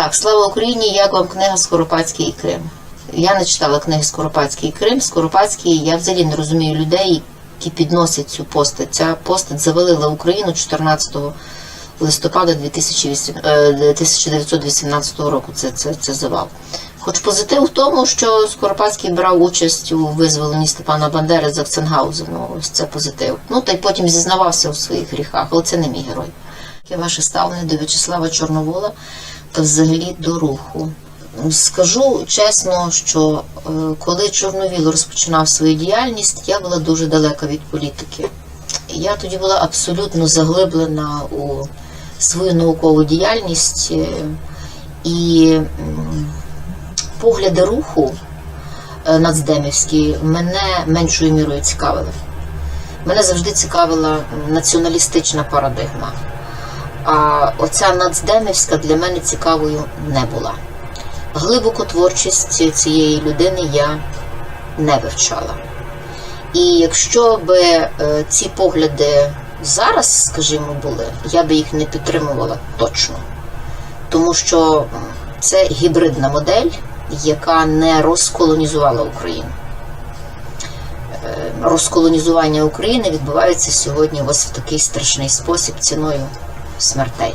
Так, слава Україні, як вам книга Скоропадський і Крим. Я не читала книги Скоропадський і Крим. Скоропадський, я взагалі не розумію людей, які підносять цю постать. Ця постать завалила Україну 14 листопада 2008, е, 1918 року. Це, це, це завал. Хоч позитив в тому, що Скоропадський брав участь у визволенні Степана Бандери з Акценгаузену. Ось це позитив. Ну та й потім зізнавався у своїх гріхах, але це не мій герой. Яке ваше ставлення до В'ячеслава Чорновола взагалі до руху? Скажу чесно, що е, коли Чорновіл розпочинав свою діяльність, я була дуже далека від політики. Я тоді була абсолютно заглиблена у свою наукову діяльність е, і погляди руху е, нацдемівські мене меншою мірою цікавили. Мене завжди цікавила націоналістична парадигма. А оця нацдемівська для мене цікавою не була. Глибоко творчість цієї людини я не вивчала. І якщо би е, ці погляди зараз, скажімо, були, я би їх не підтримувала точно. Тому що це гібридна модель, яка не розколонізувала Україну. Е, Розколонізування України відбувається сьогодні ось в такий страшний спосіб ціною смертей.